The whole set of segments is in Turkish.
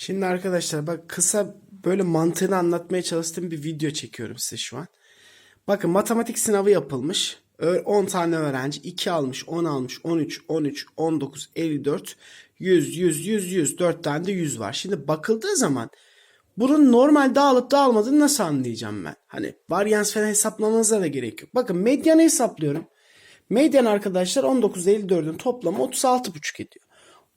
Şimdi arkadaşlar bak kısa böyle mantığını anlatmaya çalıştığım bir video çekiyorum size şu an. Bakın matematik sınavı yapılmış. Ö- 10 tane öğrenci 2 almış, 10 almış, 13, 13, 19, 54, 100, 100, 100, 100. 4 tane de 100 var. Şimdi bakıldığı zaman bunun normal dağılıp dağılmadığını nasıl anlayacağım ben? Hani varyans falan hesaplamanıza da gerek yok. Bakın medyanı hesaplıyorum. Medyan arkadaşlar 19 ile 54'ün toplamı 36,5 ediyor.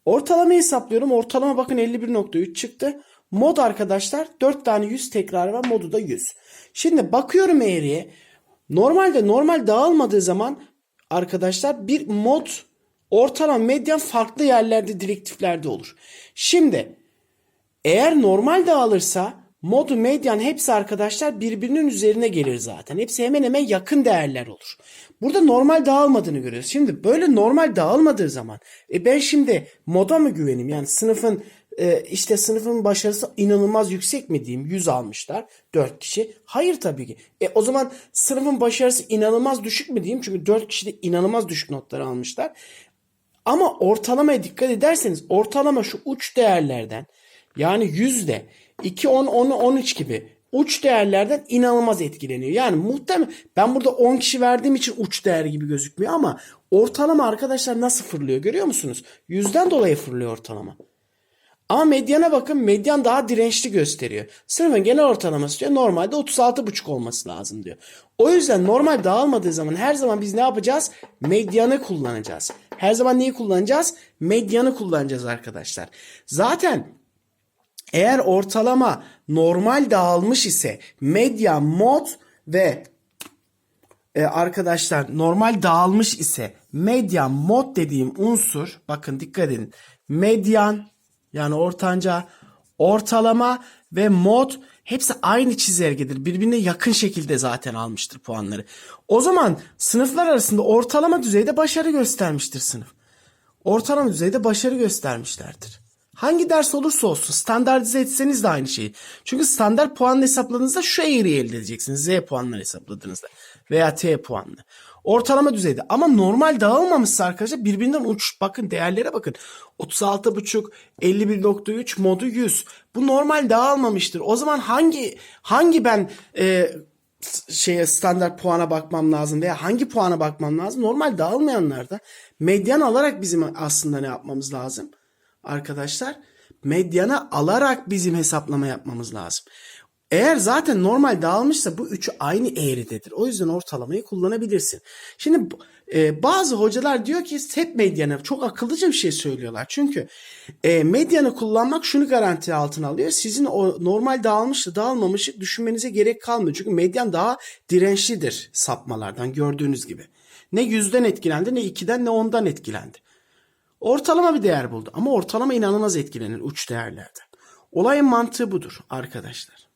Ortalamayı hesaplıyorum. Ortalama bakın 51.3 çıktı. Mod arkadaşlar 4 tane 100 tekrar var. Modu da 100. Şimdi bakıyorum eğriye. Normalde normal dağılmadığı zaman arkadaşlar bir mod ortalama medyan farklı yerlerde direktiflerde olur. Şimdi eğer normal dağılırsa modu medyan hepsi arkadaşlar birbirinin üzerine gelir zaten. Hepsi hemen hemen yakın değerler olur. Burada normal dağılmadığını görüyoruz. Şimdi böyle normal dağılmadığı zaman e ben şimdi moda mı güveneyim? Yani sınıfın e, işte sınıfın başarısı inanılmaz yüksek mi diyeyim? 100 almışlar 4 kişi. Hayır tabii ki. E o zaman sınıfın başarısı inanılmaz düşük mü diyeyim? Çünkü 4 kişi de inanılmaz düşük notlar almışlar. Ama ortalamaya dikkat ederseniz ortalama şu uç değerlerden yani yüzde 2, 10, 10, 13 gibi uç değerlerden inanılmaz etkileniyor. Yani muhtemelen ben burada 10 kişi verdiğim için uç değer gibi gözükmüyor ama ortalama arkadaşlar nasıl fırlıyor görüyor musunuz? Yüzden dolayı fırlıyor ortalama. Ama medyana bakın medyan daha dirençli gösteriyor. Sınıfın genel ortalaması diyor normalde 36,5 olması lazım diyor. O yüzden normal dağılmadığı zaman her zaman biz ne yapacağız? Medyanı kullanacağız. Her zaman neyi kullanacağız? Medyanı kullanacağız arkadaşlar. Zaten eğer ortalama normal dağılmış ise medya, mod ve e, arkadaşlar normal dağılmış ise medyan, mod dediğim unsur bakın dikkat edin. Medyan yani ortanca, ortalama ve mod hepsi aynı çizelgedir. Birbirine yakın şekilde zaten almıştır puanları. O zaman sınıflar arasında ortalama düzeyde başarı göstermiştir sınıf. Ortalama düzeyde başarı göstermişlerdir. Hangi ders olursa olsun standartize etseniz de aynı şeyi. Çünkü standart puan hesapladığınızda şu eğriyi elde edeceksiniz. Z puanları hesapladığınızda veya T puanını. Ortalama düzeyde ama normal dağılmamışsa arkadaşlar birbirinden uç. Bakın değerlere bakın. 36.5, 51.3, modu 100. Bu normal dağılmamıştır. O zaman hangi hangi ben e, şeye standart puana bakmam lazım veya hangi puana bakmam lazım? Normal dağılmayanlarda medyan alarak bizim aslında ne yapmamız lazım? Arkadaşlar medyana alarak bizim hesaplama yapmamız lazım. Eğer zaten normal dağılmışsa bu üçü aynı eğridedir. O yüzden ortalamayı kullanabilirsin. Şimdi e, bazı hocalar diyor ki hep medyanı çok akıllıca bir şey söylüyorlar. Çünkü e, medyanı kullanmak şunu garanti altına alıyor. Sizin o normal dağılmışı dağılmamışı düşünmenize gerek kalmıyor. Çünkü medyan daha dirençlidir sapmalardan gördüğünüz gibi. Ne yüzden etkilendi ne ikiden ne ondan etkilendi. Ortalama bir değer buldu ama ortalama inanılmaz etkilenir uç değerlerden. Olayın mantığı budur arkadaşlar.